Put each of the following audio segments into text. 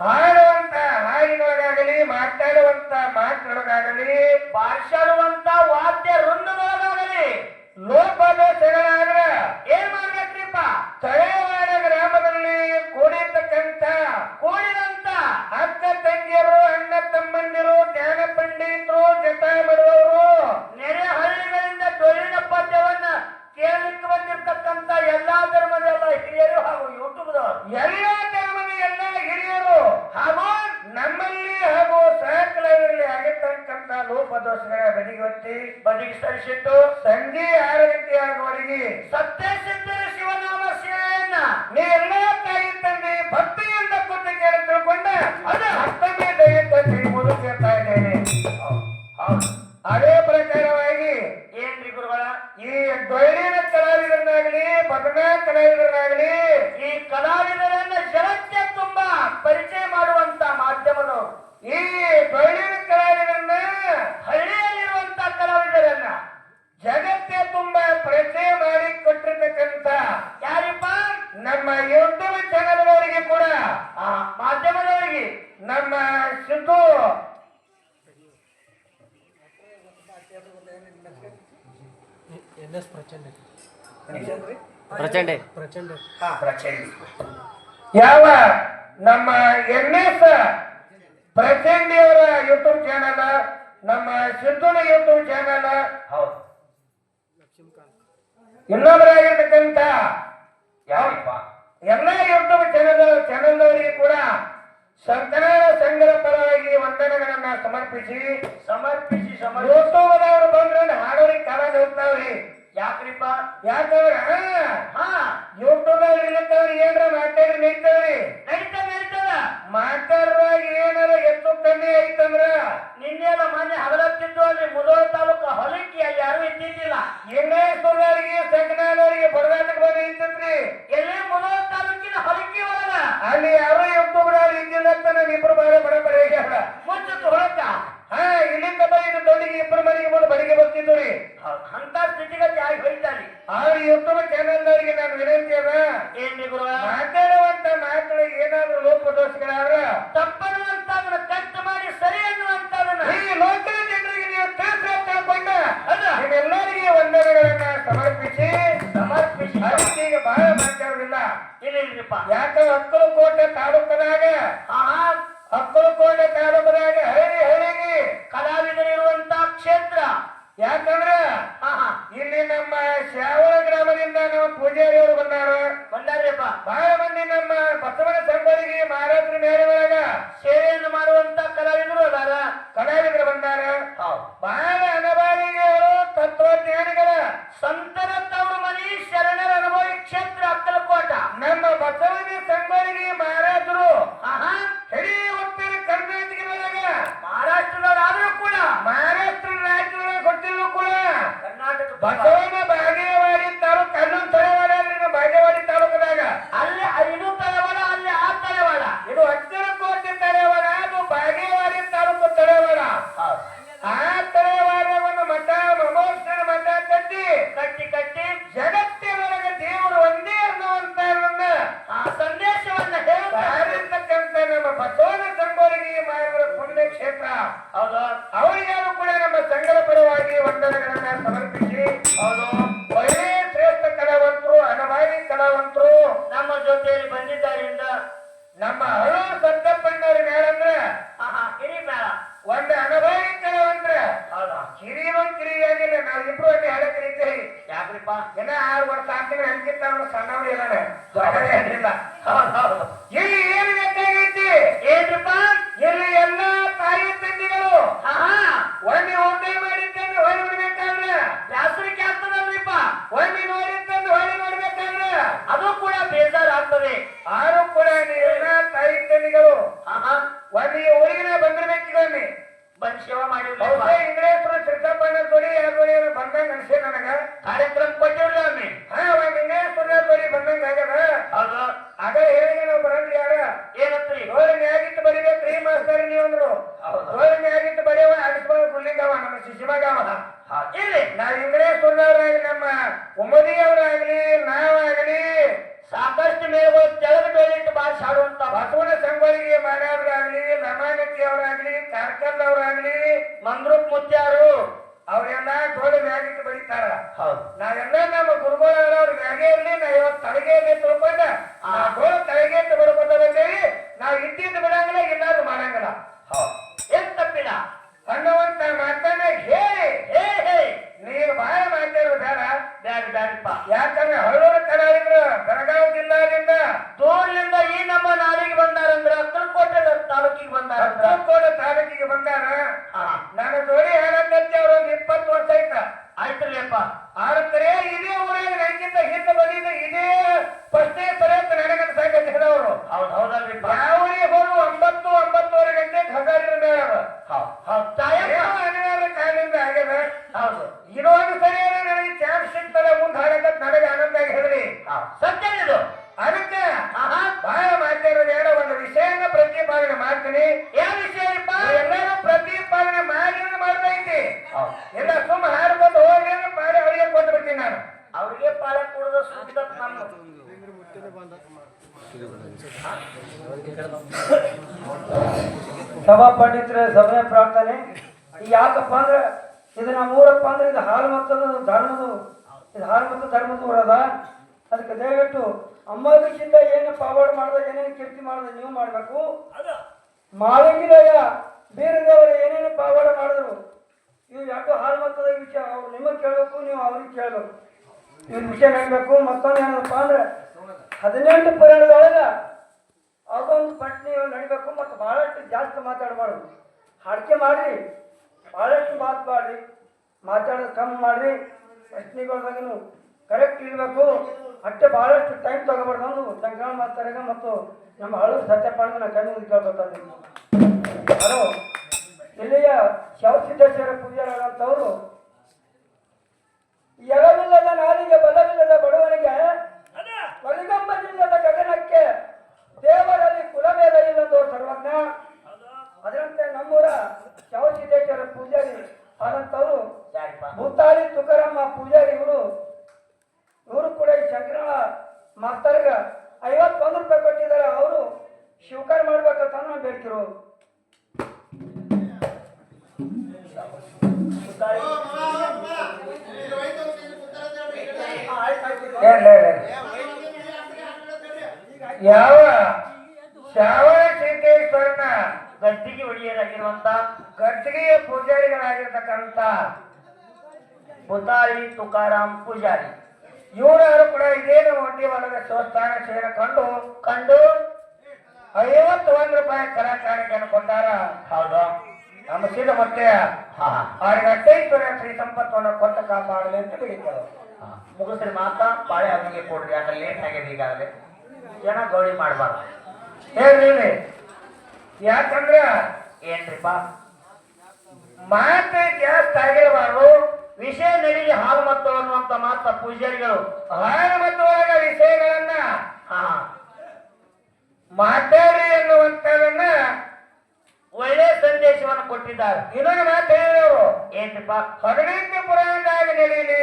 ಹಾಡುವಂತ ಹಾಡಿನೊಳಗಾಗಲಿ ಮಾತಾಡುವಂತ ಮಾತಿನೊಳಗಾಗಲಿ ಭಾಷಾಡುವಂತ ವಾದ್ಯ ವೃಂದದೊಳಗಾಗಲಿ ಲೋಪದೋಷಗಳಾದ್ರ ಏನ್ ಬದಿಗೊತ್ತಿ ಬದಿಗೆ ಸರಿಸಿಟ್ಟು ಸಂಜೆ ಆರು ಗಂಟೆ ಆಗುವವರೆಗೆ ಸತ್ಯ ಸಿದ್ಧರ ಶಿವನಾಮ ಸೇವೆಯನ್ನ ನೀ ಎಲ್ಲ ತಾಯಿ ತಂದೆ ಭಕ್ತಿಯಿಂದ ಕೂತು ಕೇಳಿ ತಿಳ್ಕೊಂಡ ಅದು ಮತ್ತೊಮ್ಮೆ ತಂದೆ ತಿಳಿಯುವುದು ಕೇಳ್ತಾ ಇದ್ದೇನೆ. ಅದೇ ಪ್ರಕಾರವಾಗಿ ಏನ್ರಿ ಗುರುಗಳ? ಈ ಡೊಳ್ಳಿನ ಕಲಾವಿದರನ್ನಾಗಲಿ ಭಜನಾ ಕಲಾವಿದರನ್ನಾಗಲಿ ಈ ಕಲಾವಿದರನ್ನ ಜನಕ್ಕೆ ತುಂಬಾ ಪರಿಚಯ ಮಾಡುವಂತ ಮಾಧ್ಯಮದವರು ಈ ಡೊಳ್ಳಿನ ಕಲಾವಿದರನ್ನ ಹಳ್ಳಿಯಲ್ಲಿರುವಂತ ಕಲಾವಿದರನ್ನ ಜಗತ್ತೇ ತುಂಬಾ ಪರಿಚಯ ಮಾಡಿ ಕೊಟ್ಟಿರ್ತಕ್ಕಂತ ಯಾರಿಪ್ಪ? ನಮ್ಮ ಯೂಟ್ಯೂಬ್ ಚಾನೆಲ್ನವರಿಗೆ ಕೂಡ ಆ ಮಾಧ್ಯಮದವರಿಗೆ ನಮ್ಮ ಸಿದ್ದು ಎನ್ ಎಸ್ ಪ್ರಚಂಡ? ಪ್ರಚಂಡೆ. ಪ್ರಚಂಡ. ಯಾವ ನಮ್ಮ ಎನ್ ಎಸ್ ಪ್ರಚಂಡಿಯವರ ಯೂಟ್ಯೂಬ್ ಚಾನಲ್ ನಮ್ಮ ಸಿದ್ದುನ ಯೂಟ್ಯೂಬ್ ಚಾನಲ್ ಹೌದು. ಇನ್ನೊಬ್ಬರಾಗಿರ್ತಕ್ಕಂಥ ಯಾವಪ್ಪ ಎಲ್ಲ ಯೂಟ್ಯೂಬ್ ಚಾನಲ್ ಚಾನಲ್ನವರಿಗೆ ಕೂಡ ಸಂತನಾದ ಸಂಘದ ಪರವಾಗಿ ವಂದನೆಗಳನ್ನ ಸಮರ್ಪಿಸಿ ಸಮರ್ಪಿಸಿ ಸಮರ್ಪಿಸೋದವರು ಬಂದ್ರೆ ಹಾಡೋರಿಗೆ ಕಾಲ ಹೋಗ್ತಾವ್ರಿ. ಯಾಕ್ರಿಪ್ಪ? ಯಾಕಂದ್ರ ಹಾ ಯೂಟ್ಯೂಬ್ ಇರ್ಲಿಕ್ಕವ್ರು ಏನ್ರ ಮಾತಾಡಿ ನಡೀತಾವ್ರಿ ನಡೀತಾ ಮಾತಾಡುವಾಗ ಏನಾರ ಹೆಚ್ಚು ಕಮ್ಮಿ ಐತಂದ್ರ ನಿನ್ನೆಲ್ಲ ಮನೆ ಹದಲತ್ತಿದ್ದು ಅಲ್ಲಿ ಮುದೋಳ ತಾಲೂಕು ಹೊಲಕ್ಕಿ ಅಲ್ಲಿ ಯಾರು ಇದ್ದಿದ್ದಿಲ್ಲ. ಇನ್ನೇಶ್ವರರಿಗೆ ಸಂಗನಾದವರಿಗೆ ಬಡದಾಟಕ್ಕೆ ಬಂದು ನಿಂತತ್ರಿ ಎಲ್ಲಿ ಮುದೋಳ ತಾಲೂಕಿನ ಹೊಲಕ್ಕಿ ಒಳಗ ಅಲ್ಲಿ ಯಾರೋ ಇದ್ದಿಲ್ಲ ಅಂತ ನಾನು ಇಬ್ರು ಬಾಳೆ ಬಡ ಬಡ ಹೇಳ್ಯಾರ. ಹಾ ಇಲ್ಲಿಂದ ಬೈನ ದೊಡ್ಡಿಗೆ ಇಬ್ಬರು ಮನೆಗೆ ಬಂದು ಬಡಿಗೆ ಬರ್ತಿದ್ದು ರೀ ಅಂತ ಸ್ಥಿತಿಗತಿ ಆಗಿ ಹೋಯ್ತಾನೆ. ಆದ್ರೆ ಯೂಟ್ಯೂಬ್ ಚಾನೆಲ್ನವರಿಗೆ ನಾನು ವಿನಂತಿ ಅದ ಏನ್ರಿ ಗುರು? ಮಾತಾಡುವಂತ ಮಾತುಗಳು ಏನಾದ್ರು ಲೋಪದೋಷಗಳಾದ್ರ ತಪ್ಪನ್ನುವಂತ ಅದನ್ನ ಕಟ್ ಮಾಡಿ ಸರಿ ಅನ್ನುವಂತ ಈ ಲೋಕದ ಜನರಿಗೆ ನೀವು ತಿಳಿಸ್ಕೊಂಡ? ನಿಮ್ಮೆಲ್ಲರಿಗೆ ವಂದನೆಗಳನ್ನ ಸಮರ್ಪಿಸಿ. ಸಮರ್ಪಿಸಿ. ಅದಕ್ಕೆ ಈಗ ಬಹಳ ಮಾತಾಡುವುದಿಲ್ಲ. ಇಲ್ಲ ಇಲ್ರಿಪ್ಪ ಯಾಕ ಹಕ್ಕಲು ಕೋಟೆ ತಾಲೂಕದಾಗ ಹಾ ಹಾ ಕಾದಂಬರಿಯಾಗಿ ಹಳ್ಳಿ ಹಳ್ಳಿಗೆ ಕಲಾವಿದರಿರುವಂತ ಕ್ಷೇತ್ರ. ಯಾಕಂದ್ರೆ ಇಲ್ಲಿ ನಮ್ಮ ಶ್ಯಾವಳ ಗ್ರಾಮದಿಂದ ನಮ್ಮ ಪೂಜಾರಿ ಅವರು ಬಂದಾರ. ಬಂದಾರ್ರಿಪ್ಪ ಬಹಳ ಮಂದಿ ನಮ್ಮ ಬಸವನ ಸಂಘರಿಗೆ ಮಹಾರಾಜರ ಮೇಲೆ ಒಳಗ ಸೇವೆಯನ್ನು ಮಾಡುವಂತ ಕಲಾವಿದರು ಅದಾರ. ಕಲಾವಿದರು ಬಂದಾರ. ಹೌದು. ಬಹಳ ಅನಬಾರಿಗಳು ತತ್ವಜ್ಞಾನಿಗಳ ಏನಿಲ್ಲ ಹೌದು ಹೌದು. ಇಲ್ಲಿ ಏನು ಬೇಕಾಗೈತಿ ಏನ್ರಿಪ್ಪ? ಇಲ್ಲಿ ಎಲ್ಲ ತಾಯಿ ತಂದೆಗಳು ಒಮ್ಮೆ ಒಮ್ಮೆ ಮಾಡಿದ್ದನ್ನು ಹೊಳಿ ನೋಡ್ಬೇಕಾದ್ರೆ ಬ್ಯಾಸರಿಕೆ ಆಗ್ತದಲ್ರಿಪ್ಪ ಒಮ್ಮೆ ನೋಡಿದ್ದನ್ನು ಹೊಳಿ ನೋಡ್ಬೇಕಾದ್ರೆ ಅದು ಕೂಡ ಬೇಜಾರಾಗ್ತದೆ. ಆರು ಕೂಡ ನೀರಿನ ತಾಯಿ ತಂದೆಗಳು ಹಾ ಹಾ ಒಮ್ಮೆ ಊರಿಗೆ ಬಂದಿರ್ಬೇಕೀಗ ಒಮ್ಮೆ ಬಂದ್ ಸೇವೆ ಮಾಡಿರ್ಲಿಪ್ಪ ಬಹುಶಃ ಇಂಗ್ಲೇಶ್ವರ ಸಿದ್ದಪ್ಪನ ಜೋಡಿ ಯಾರು ಜೋಡಿ ಏನೋ ಬಂದಂಗ ಅನ್ಸೇ ನನಗ ಕಾರ್ಯಕ್ರಮ ಕೊಟ್ಟಿವ್ರಿ ಒಮ್ಮೆ ಹಾ ಒಮ್ಮೆ ಇಂಗ್ಲೇಶ್ವರ ಜೋಡಿ ಬಂದಂಗ ಆಗ್ಯದ ಹೌದು ಆಗ ಹೇಳಿಗೆ ನಾವು ಬರಂದ್ರಿ ಯಾರ ಏನತ್ರಿ ಧೋರಣೆ ಆಗಿತ್ತು ಬರಿಬೇಕ್ರಿ ಮಾಸ್ತರ್ ನೀವು ಅಂದ್ರು ಹೌದು. ಧೋರಣೆ ಆಗಿತ್ತು ಬರೆಯವ ಅಡಿಸ್ಬಾರ ಗುಳ್ಳಿಗವ ನಮ್ಮ ಶಿಶಿಮಗವ ಹಾ ಇಲ್ಲಿ ನಾವ್ ಇಂಗ್ಲೇಶ್ವರದವ್ರಾಗ್ಲಿ ನಮ್ಮ ಉಮದಿಯವರಾಗ್ಲಿ ನಾವಾಗಲಿ ಸಾಕಷ್ಟು ಮೇವು ತೆಳಗ ಬೆಳಿಟ್ಟು ಬಾರಿಸಿ ಹಾಡುವಂತ ಬಸವನ ಸಂಗೊಳ್ಳಿಗೆ ಮಾರಾದ್ರಾಗ್ಲಿ ನಮಾನತಿಯವರಾಗ್ಲಿ ಅವರಾಗ್ಲಿ ಕಾರ್ಕಲ್ದವ್ರಾಗ್ಲಿ ಮಂದ್ರೂಪ್ ಮುತ್ಯಾರು ಅವರೆಲ್ಲಾ ಗೋಡೆ ಮ್ಯಾಗಿಟ್ಟು ಬರೀತಾರ ಹೌದು. ನಾವೆಲ್ಲ ನಮ್ಮ ಗುರುಗಳವ್ರ ಮ್ಯಾಗೆ ಇರ್ಲಿ ನಾ ಇವತ್ತು ತಳಗೆ ಇರ್ಲಿ ತಿಳ್ಕೊಂಡ. ಆ ಗೋಳ ತಳಗೆ ಬಡ್ಕೊತ ಬಂದೇವಿ. ನಾವ್ ಇಟ್ಟಿದ್ದು ಬಿಡಂಗಿಲ್ಲ ಇಲ್ಲಾದ್ರು ಮಾಡಂಗಿಲ್ಲ. ಏನ್ ತಪ್ಪಿಲ್ಲ ಅನ್ನುವಂತ ಮಾತನ್ನ ಹೇಳಿ ಹೇ ಹೇ ನೀನು ಬಾಯ ಮಾತಾಡೋದು ಬೇಡ ಬ್ಯಾಡ ಬ್ಯಾಡಪ್ಪ ಯಾಕಂದ್ರೆ ಹಳ್ಳೂರು ಕಲಾವಿದ್ರು ಬೆಳಗಾವಿ ಜಿಲ್ಲಾದಿಂದ ದೂರದಿಂದ ಈ ನಮ್ಮ ನಾಡಿಗೆ ಬಂದಾರಂದ್ರ ಅಕ್ಕಲಕೋಟೆ ತಾಲೂಕಿಗೆ ಬಂದಾರಂದ್ರ ಹತ್ತೋಡ ತಾಲೂಕಿಗೆ ಬಂದಾರ ಹಾ ನನ್ನ ಜೋಡಿ ಹೇಳಕ್ಕಂತೆ ಅವ್ರ ಒಂದು ಇಪ್ಪತ್ತು ವರ್ಷ ಆಯ್ತ ಆಯ್ತಲ್ಲಪ್ಪ ಆದ್ರೆ ಇದೇ ಊರಾಗ ನನಗಿಂತ ಹಿಂದೆ ಬಂದಿದ್ದ ಇದೇ ಫಸ್ಟೇ ಪರ್ಯಂತ ನನಗಂತ ಸಾಕಂತ ಅವರು ಹೌದು ಹೌದಲ್ರಿಪ್ಪ ಯಾವ ಊರಿಗೆ ಹೋದ್ರು ಒಂಬತ್ತು ಒಂಬತ್ತುವರೆ ಗಂಟೆಗೆ ಹಜಾರಿನ ಮೇಳ ಹೌದು ಹೌದು ತಾಯಪ್ಪ ಏನೋ ಅನಿವಾರ್ಯ ಕಾರಣದಿಂದ ಆಗ್ಯದ ಹೌದು. ಇದೊಂದು ಸರಿಯಾದ ನನಗೆ ಚಾನ್ಸ್ ಸಿಗ್ತದೆ ಮುಂದೆ ಹಾಗಂತ ನನಗೆ ಆನಂದ ಆಗಿ ಹೇಳಿ. ಸತ್ಯ ಇದು. ಅದಕ್ಕೆ ಆಹಾ. ಬಹಳ ಮಾತಾಡೋದು ಏನೋ ಒಂದು ವಿಷಯನ ಪ್ರತಿಪಾದನೆ ಮಾಡ್ತೀನಿ. ಯಾವ ವಿಷಯಪ್ಪ? ಎಲ್ಲರೂ ಪ್ರತಿಪಾದನೆ ಮಾಡಿ ಮಾಡ್ತೈತಿ ಎಲ್ಲ ಸುಮ್ಮ ಹಾಡ್ಕೊಂಡು ಹೋಗಿ ಮಾಡಿ ಅವರಿಗೆ ಕೊಟ್ಟು ಬಿಡ್ತೀನಿ ನಾನು. ಅವ್ರಿಗೆ ಪಾಳೆ ಕೊಡೋದು ಸೂಕ್ತ ನಮ್ಮ ಸಭಾ ಪಂಡಿತರ ಸಭೆಯ ಪ್ರಾರ್ಥನೆ. ಯಾಕಪ್ಪ ಅಂದ್ರೆ ಇದು ನಮ್ಮ ಊರಪ್ಪ ಅಂದ್ರೆ ಇದು ಹಾಲು ಮತ್ತದ ಧರ್ಮದು. ಇದು ಹಾಲು ಮತ್ತು ಧರ್ಮದ ಊರದ? ಅದಕ್ಕೆ ದಯವಿಟ್ಟು ಅಮ್ಮದಕ್ಕಿಂತ ಏನು ಫಾರ್ವರ್ಡ್ ಮಾಡಿದ ಏನೇನು ಕೀರ್ತಿ ಮಾಡಿದ ನೀವು ಮಾಡಬೇಕು. ಮಾಳಂಗಿರಯ್ಯ ಬೀರದೇವರ ಏನೇನು ಫಾರ್ವರ್ಡ್ ಮಾಡಿದ್ರು? ಇವು ಯಾಕೋ ಹಾಲು ಮತ್ತದ ವಿಷಯ ಅವ್ರು ನಿಮಗೆ ಕೇಳಬೇಕು ನೀವು ಅವ್ರಿಗೆ ಕೇಳಬೇಕು. ಇವ್ರ ವಿಷಯ ಹೇಳಬೇಕು ಮತ್ತೊಂದು ಏನಪ್ಪ ಅಂದ್ರೆ ಹದಿನೆಂಟು ಪುರಾಣದೊಳಗೆ ಅದೊಂದು ಪಟ್ನಿ ನಡಿಬೇಕು ಮತ್ತು ಬಹಳಷ್ಟು ಜಾಸ್ತಿ ಮಾತಾಡಬಾರ್ದು. ಹಾಡಿಕೆ ಮಾಡ್ರಿ, ಬಹಳಷ್ಟು ಮಾತಾಡ್ರಿ ಮಾತಾಡೋದು ಕಮ್ಮಿ ಮಾಡ್ರಿ ಪ್ರಶ್ನೆಗಳ್ದಾಗೂ ಕರೆಕ್ಟ್ ಇರಬೇಕು. ಅಷ್ಟೇ ಬಹಳಷ್ಟು ಟೈಮ್ ತಗೋಬಾರ್ದು. ಅಂದು ಸಂಕ್ರಮಣ ಮಾಡ್ತಾರೆ ಮತ್ತು ನಮ್ಮ ಹಳು ಸತ್ಯಪಾಂಡ ನಾ ಕೈ ಮುಗಿದು ಕೇಳ್ಕೊತಾನೆ. ಹಲೋ ಇಲ್ಲಿಯ ಶವಸಿದ್ದೇಶ್ವರ ಪೂಜಾರಂತವರು ಎಳವಿಲ್ಲದ ನಾಲಿಗೆ ಬಲವಿಲ್ಲದ ಬಡವನಿಗೆ ಒಲಿಗಂಬನಿಲ್ಲದ ಗಗನಕ್ಕೆ ದೇವರಲ್ಲಿ ಕುಲಭೇದ ಇಲ್ಲದೋ ಸರ್ವಜ್ಞ ಅದರಂತೆ ನಮ್ಮೂರ ಶವಸಿದ್ದೇಶ್ವರ ಪೂಜಾರಿ ಆದಂತವರು ಯಾರಿಪ್ಪ ಭೂತಾಳಿ ತುಕಾರಮ್ಮ ಪೂಜಾರಿ ಇವರು ಇವರು ಕೂಡ ಈ ಶಂಕರಣ ಮಾಸ್ತರ್ಗ ಐವತ್ತೊಂದು ರೂಪಾಯಿ ಕೊಟ್ಟಿದ್ದಾರೆ ಅವರು ಸ್ವೀಕಾರ ಮಾಡ್ಬೇಕಂತ ನಾವು ಬೇಡ್ತಿರೋ ಏನ್ ಹೇಳಿ ಯಾವ ಶ್ರಾವಣ ಸಿದ್ದೇಶ್ವರನ ಗದ್ದಿಗೆ ಒಡೆಯರಾಗಿರುವಂತ ಗದ್ದಿಗೆಯ ಪೂಜಾರಿಗಳಾಗಿರ್ತಕ್ಕಂಥ ಪುತಾರಿ ತುಕಾರಾಮ್ ಪೂಜಾರಿ. ಇವರಾರು ಕೂಡ ಇದೇನು ಒಂಟಿ ಹೊಲದ ಶಿವಸ್ಥಾನ ಸೇರಿಕೊಂಡು ಕಂಡು ಐವತ್ತು ಒಂದು ರೂಪಾಯಿ ಕಲಾಕಾರಿಕೆಯನ್ನು ಕೊಟ್ಟಾರ ಹೌದು. ನಮ್ಮ ಸೀದ ಮತ್ತೆ ಹಾ. ಅವ್ರಿಗೆ ಅಟ್ಟೈಶ್ವರ್ಯ ಶ್ರೀ ಸಂಪತ್ತನ್ನು ಕೊಟ್ಟು ಕಾಪಾಡಲಿ ಅಂತ ಹಾ. ಮುಗಿಸ್ರಿ ಮಾತಾ ಬಾಳೆ ಅವನಿಗೆ ಕೊಡ್ರಿ ಯಾಕಂದ್ರೆ ಲೇಟ್ ಆಗಿದೆ ಈಗಾಗಲೇ ಜನ ಗೌಳಿ ಮಾಡಬಾರ್ದು. ಹೇಳ್ರಿ ಯಾಕಂದ್ರ ಏನ್ರಿಪ್ಪ? ಮಾತ್ರ ಜಾಸ್ತಿ ಆಗಿರಬಾರ್ದು ವಿಷಯ ನಡಿಗೆ ಹಾಲು ಮತ್ತು ಅನ್ನುವಂತ ಮಾತ್ರ ಪೂಜಾರಿಗಳು. ಹಾಲು ಮತ್ತು ವಿಷಯಗಳನ್ನ ಹಾ ಮಾತಾಡಿ ಎನ್ನುವಂತದನ್ನ ಕೊಟ್ಟಿದ್ದಾರೆ. ನಿನಗೆ ಮಾತು ಹೇಳಿದವರು ಏನ್ರಿಪ್ಪ? ಹದಿನೆಂಟು ಪುರಾಣದಾಗ ನಡೀಲಿ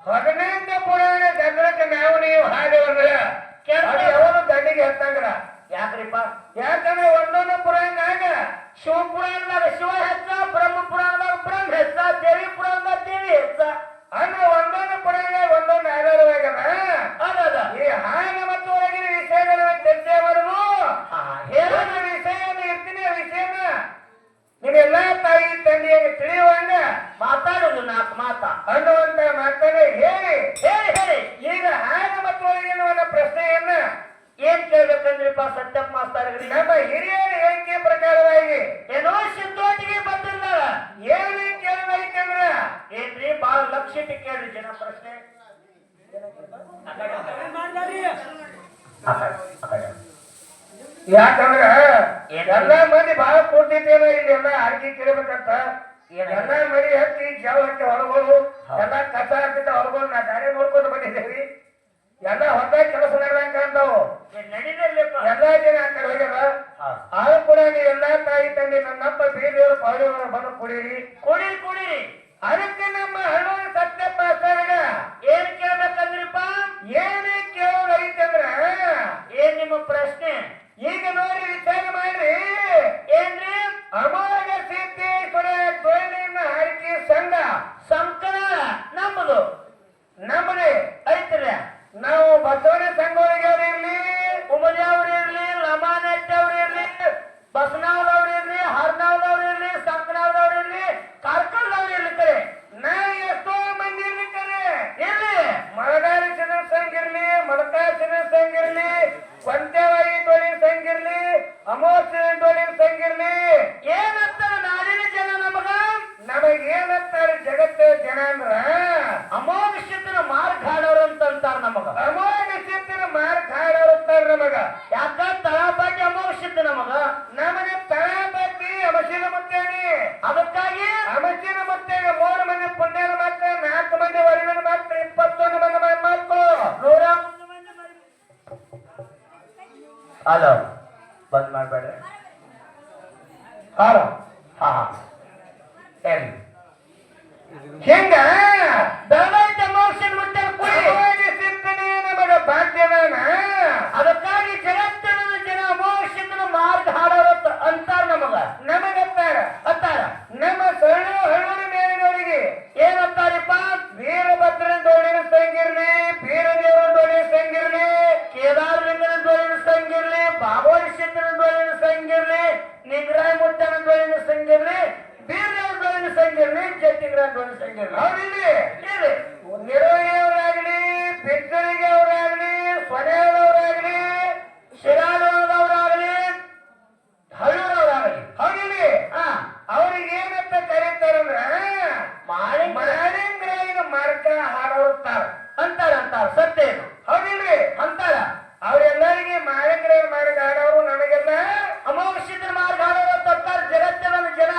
ಹದಿನೆಂಟು ಪುರಾಣ ಗದ್ದಲಕ್ಕೆ ನಾವು ನೀವು ಹಾಡಿವಂದ್ರ ಯಾವನು ದಂಡಿಗೆ ಹತ್ತಂಗ್ರ ಯಾಕ್ರಿಪ್ಪ? ಯಾಕಂದ್ರೆ ಒಂದೊಂದು ಪುರಾಣದಾಗ ಶಿವ ಪುರಾಣದಾಗ ಶಿವ ಹೆಚ್ಚ ಬ್ರಹ್ಮ ಪುರಾಣದಾಗ ಬ್ರಹ್ಮ ಹೆಚ್ಚ ದೇವಿ ಪುರಾಣದಾಗ ದೇವಿ ಹೆಚ್ಚ. ಅಂದ್ರೆ ಒಂದೊಂದು ಆಧಾರವಾಗದ ಅದ ಈ ಹಾನ ಮತ್ತು ಒಳಗಿನ ವಿಷಯಗಳನ್ನ ಚರ್ಚೆ ಮಾಡುದು ಹಾ ಹೇಳ ಹೇಳೋದು ವಿಷಯನ ಇರ್ತೀನಿ ಆ ವಿಷಯನ ನಿಮ್ಮೆಲ್ಲ ತಾಯಿ ತಂದೆಯಾಗಿ ತಿಳಿಯುವಂಗ ಮಾತಾಡುದು ನಾಲ್ಕು ಮಾತ ಅನ್ನುವಂತ ಮಾತನ್ನೇ ಹೇಳಿ ಹೇಳಿ ಹೇಳಿ ಈಗ ಹಾನ ಮತ್ತು ಒಳಗಿನ ಪ್ರಶ್ನೆಯನ್ನ ಏನ್ ಕೇಳ್ಬೇಕಂದ್ರಿಪ್ಪ ಸತ್ಯಪ್ಪ ಮಾಸ್ತರ್ಗ್ರಿ ನಮ್ಮ ಹಿರಿಯರ ಹೇಳಿಕೆ ಪ್ರಕಾರವಾಗಿ ಏನೋ ಸಿದ್ಧೋಟಿಗೆ ಬಂದಿರ್ತಾರ ಏನು ಕೇಳಬೇಕಂದ್ರ ಏನ್ರಿ ಬಾಳ ಲಕ್ಷ ಇಟ್ಟು ಕೇಳ್ರಿ ಜನ ಪ್ರಶ್ನೆ. ಯಾಕಂದ್ರ ಎಲ್ಲಾ ಮಂದಿ ಬಹಳ ಕೂಡ್ತಿದ್ದೇನೆ ಇಲ್ಲಿ ಎಲ್ಲ ಅರ್ಜಿ ಕೇಳಬೇಕಂತ. ಎಲ್ಲಾ ಮರಿ ಹತ್ತಿ ಜಾವ ಹತ್ತಿ ಹೊರಗೋದು ಎಲ್ಲಾ ಕಸ ಹಾಕಿದ್ದ ಹೊರಗೋದು ನಾ ದಾರಿ ನೋಡ್ಕೊಂಡು ಬಂದಿದ್ದೇವಿ ಎಲ್ಲ ಹೊಸ ಕೆಲಸ ನಡೆದಂಗ ಎಲ್ಲ ಜನ ಆ ಕಡೆ ಹೋಗ್ಯಾರ. ಆದ್ರೂ ಕೂಡ ಎಲ್ಲಾ ತಾಯಿ ತಂದೆ ನನ್ನಪ್ಪ ಬೀದಿಯವರು ಪಾಳಿಯವರು ಬಂದು ಕುಡೀರಿ. ಕುಡೀರಿ ಕುಡೀರಿ. ಅದಕ್ಕೆ ನಮ್ಮ ಹಣ್ಣೂರು ಸತ್ಯಪ್ಪ ಮಾಸ್ತರ್ಗ ಏನ್ ಕೇಳ್ಬೇಕಂದ್ರಿಪ್ಪ? ಏನೇ ಕೇಳೋದೈತಂದ್ರ ಏನ್ ನಿಮ್ಮ ಪ್ರಶ್ನೆ? ಈಗ ನೋಡಿ ವಿಚಾರ ಮಾಡ್ರಿ. ಏನ್ರಿ? ಅಮೋಘ ಸಿದ್ದೇಶ್ವರ ಧ್ವನಿನ ಹಾರಿಕೆ ಸಂಘ. ಸಂಕಲ ನಮ್ಮದು. ನಮ್ಮದೇ. ಐತ್ರಿ. ನಾವು ಬಸವನ ಸಂಘವರಿಗೆ ಇರ್ಲಿ ಉಮದಿ ಅವ್ರು ಇರ್ಲಿ ಲಮಾನೆಟ್ಟಿ ಅವ್ರು ಇರ್ಲಿ ಬಸನಾವ್ರವ್ರು ಇರ್ಲಿ ಹರ್ನಾವ್ರವ್ರು ಇರ್ಲಿ ಸಂಕನಾವ್ರವ್ರು ಇರ್ಲಿ ಕಾರ್ಕಳದವ್ರು ಇರ್ಲಿ ಕರೆ ನಾ ಎಷ್ಟೋ ಮಂದಿ ಇರ್ಲಿಕ್ಕರೆ ಇರ್ಲಿ ಮಳಗಾರಿ ಜನ ಸಂಘ ಇರ್ಲಿ ಮಳಕಾ ಜನ ಸಂಘ ಇರ್ಲಿ ಕೊಂತೆವಾಯಿ ದೊಳಿ ಸಂಘ ಇರ್ಲಿ ಅಮೋಘ ದೊಳಿ ಸಂಘ ಇರ್ಲಿ ಏನಂತಾರ ನಾಡಿನ ಜನ ನಮಗ ನಮಗೇನಂತಾರೆ ಜಗತ್ತ ಜನ ಅಂದ್ರ ಅಮೋಘ ಸಿದ್ಧನ ಮಾರ್ಗ ಹಾಡೋರು ಅಂತ ಅಂತಾರ ನಮಗ. ಅಮೋಘ ಮಾರ್ಕ್ ಮಾರ್ಕ್ ಅಂತಾರ ನಮಗ. ಯಾಕ ತಳಪಾಟಿ ಅಮೋಘ ಸಿದ್ಧ ನಮಗ? ನಮಗೆ ತಳ ಬತ್ತಿ ಅಮಸಿನ ಮುತ್ತೇನಿ. ಅದಕ್ಕಾಗಿ ಅಮಶೀಲ ಮುತ್ತೇಗೆ ಮೂರು ಮಂದಿ ಪುಣ್ಯನ ಮಾತ್ರ ನಾಲ್ಕು ಮಂದಿ ವರಿನ ಮಾತ್ರ ಇಪ್ಪತ್ತೊಂದು ಮಂದಿ ಮ- ಮಕ್ಕಳು ನೂರ ಹಲೋ ಬಂದ್ ಮಾಡ್ಬೇಡ್ರಿ ಹಾರ ಹಾ ಹಾ ಹೇಳಿ ಹಿಂಗ ಬೆಳಗಾವಿ ಅಮೋಘ ಸಿದ್ಧ ಮುಟ್ಟೆ ಕುಡಿ ಅಮೋಘ ಚಿತ್ತನೇ ನಮಗ ಭಾಗ್ಯದಾನ ಅದಕ್ಕಾಗಿ ಜಗತ್ತಿನ ಜನ ಅಮೋಘ ಸಿದ್ಧನ ಮಾರ್ಗ ಹಾಡೋರು ಅಂತ ಅಂತಾರ ನಮಗ ನಮಗತ್ತಾರ ಅಂತಾರ ನಮ್ಮ ಸರಳ ಹಳ್ಳೂರು ಮೇಲಿನವರಿಗೆ ಏನಂತಾರಿಪ್ಪ ವೀರಭದ್ರನ ದೋಣಿನ ಸಂಗಿರ್ಲಿ ಬೀರದೇವರ ದೋಣಿನ ಸಂಗಿರ್ಲಿ ಕೇದಾರಲಿಂಗನ ಧ್ವನಿನ ಸಂಗಿರ್ಲಿ ಬಾಬೋರಿ ಸಿದ್ಧನ ಧ್ವನಿನ ಸಂಗಿರ್ಲಿ ನಿಗ್ರಾಯ ಮುಟ್ಟನ ಧ್ವನಿನ ಸಂಗಿರ್ಲಿ ಬೀರದೇವರ ಧ್ವನಿನ ಸಂಗಿರ್ಲಿ ಜಟ್ಟಿಗಳ ಧ್ವನಿ ಸಂಗಿರ್ಲಿ ಹೌದಿಲ್ಲಿ. ನಿರೋಗಿಯವರಾಗ್ಲಿ ಬಿದ್ದರಿಗೆ ಅವರಾಗ್ಲಿ ಸೊನೆಯವರಾಗ್ಲಿ ಶಿರಾಳದವರಾಗಲಿ ಆ ಹೌದಿಲ್ಲಿ. ಅವ್ರಿಗೆ ಏನಂತ ಕರೀತಾರಂದ್ರ ಮಾಡಿ ಇದು ಮಾರ್ಗ ಹಾಡೋತಾರ ಅಂತಾರ. ಅಂತಾರ ಸತ್ಯ ಇದು. ಹೌದಿಲ್ರಿ ಅಂತಾರ. ಅವ್ರೆಲ್ಲರಿಗೆ ಮಾಳಿಂಗ್ರಾಯನ ಮಾರ್ಗ ಹಾಡೋರು ನಮಗೆಲ್ಲ ಅಮೋಘ ಸಿದ್ಧನ ಮಾರ್ಗ ಹಾಡೋರು ತಪ್ಪಾರ ಜಗತ್ತಿನ ಜನ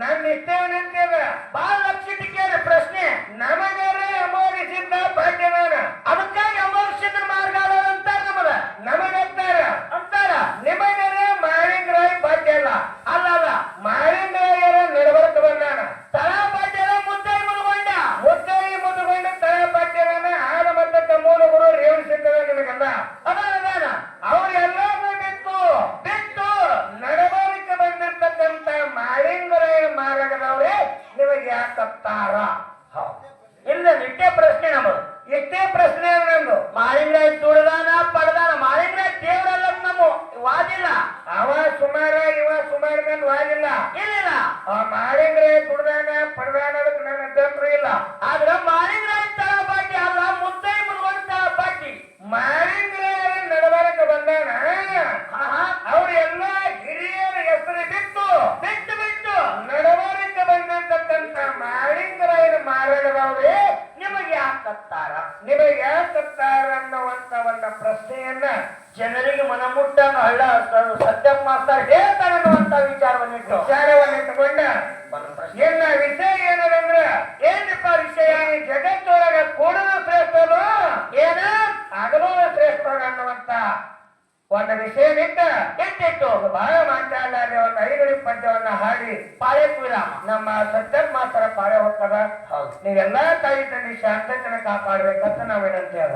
ನನ್ನ ಇಷ್ಟ ಏನಂತೇದ ಬಹಳ ಲಕ್ಷ ಕೇಳಿ ಪ್ರಶ್ನೆ ನಮಗಾರ ಅಮೋರಿಸಿದ್ದ ಭಾಗ್ಯದಾನ ಅದಕ್ಕಾಗಿ ಅಮೋಘ ಸಿದ್ಧನ ಮಾರ್ಗ ಹಾಡೋರು ಅಂತಾರ ನಮಗ ನಮಗತ್ತಾರ ಅಂತಾರ ನಿಮಗರ ಮಾಳಿಂಗ್ರಾಯ್ ಭಾಗ್ಯ ಅಲ್ಲ ಅಲ್ಲ ಅಲ್ಲ ಮಾಳಿಂಗ್ರಾಯರ ನಡವರ್ಕ ಬಂದಾನ ತಳಪಾಟ್ಯದ ಮುದ್ದೈ ಮುಳುಗೊಂಡ ಮುದ್ದಾಯಿ ಮುದುಗೊಂಡ ತಳ ಭಾಗ್ಯದಾನ ಆದ ಮತ್ತ ಮೂಲ ಗುರು ರೇವಣಿಸಿದ್ದದ ನಿಮಗೆಲ್ಲ ಅವ್ರೆಲ್ಲರನ್ನೂ ಬಿಟ್ಟು ಬಿಟ್ಟು ನಡವಳಿಕೆ ಬಂದಿರ್ತಕ್ಕಂತ ಮಾಳಿಂಗರಾಯನ ಮಾರ್ಗದವ್ರೆ ನಿಮಗೆ ಯಾಕತ್ತಾರ ಇಲ್ಲ ನಿಟ್ಟೆ ಪ್ರಶ್ನೆ ನಮದು ಎಷ್ಟೇ ಪ್ರಶ್ನೆ ಅದ ನಂದು ಮಾಳಿಂಗ್ರಾಯ್ ತುಳಿದಾನ ಪಡೆದಾನ ಮಾಳಿಂಗ್ರಾಯ್ ದೇವರಲ್ಲ ನಮ್ಮ ವಾದಿಲ್ಲ ಅವ ಸುಮಾರ ಇವ ಸುಮಾರ ನನ್ವಾಗಿಲ್ಲ ಏನಿಲ್ಲ ಆ ಮಾಳಿಂಗರಾಯ ಕುಡ್ದಾನ ಪಡ್ದಾನ ಅದಕ್ಕೆ ನನ್ನ ಅಭ್ಯಂತರ ಇಲ್ಲ ಆದ್ರ ಮಾಳಿಂಗ್ರಾಯ್ ತಳಪಾಟಿ ಅಲ್ಲ ಮುದ್ದೈ ಮುಳುಗೊಂಡ ತಳಪಾಟಿ ಮಾಳಿಂಗರಾಯರ ನಡವಳಿಕೆ ಬಂದಾನ ಆಹಾ. ಅವ್ರೆಲ್ಲ ಹಿರಿಯರ ಹೆಸರು ಬಿಟ್ಟು ಬಿಟ್ಟು ಬಿಟ್ಟು ನಡವಳಿಕೆ ಬಂದಿರ್ತಕ್ಕಂತ ಮಾಳಿಂಗರಾಯನ ಮಾರ್ಗದವ್ರೆ ನಿಮಗೆ ಯಾಕತ್ತಾರ ನಿಮಗೆ ಯಾಕತ್ತಾರ ಅನ್ನುವಂತ ಒಂದು ಪ್ರಶ್ನೆಯನ್ನ ಜನರಿಗೆ ಮನಮುಟ್ಟಂಗ ಹಳ್ಳ ಸ- ಸತ್ಯಪ್ಪ ಹೇಳ್ತಾರೆ ಅನ್ನುವಂತ ವಿಚಾರವನ್ನಿಟ್ಟು. ವಿಚಾರವನ್ನು ಇಟ್ಟುಕೊಂಡ ಎಲ್ಲ ವಿಷಯ ಏನದಂದ್ರ? ಏನಿಪ್ಪ ವಿಷಯ? ಈ ಜಗತ್ತೊಳಗ ಕೂಡಲು ಶ್ರೇಷ್ಠನು ಏನ? ಆಗಲೂ ಶ್ರೇಷ್ಠ ಅನ್ನುವಂತ ಒಂದು ವಿಷಯ ಹೆಂಗೆ ಇತ್ತು ಬಹಳ ಮಾತಾಡಲಾರೆ ಒಂದು ಐದು ಪದ್ಯವನ್ನ ಹಾಡಿ. ಪಾಳೆ ವಿರಾಮ ನಮ್ಮ ಸಜ್ಜನ್ ಮಾತ್ರ ಪಾಳೆ ಹೋಗ್ತದ ಹೌದು. ನೀವೆಲ್ಲಾ ತಾಯಿ ತಂದೆ ಶಾಂತತನ ಕಾಪಾಡ್ಬೇಕಂತ ನಾವೇನಂತ ಹೇಳ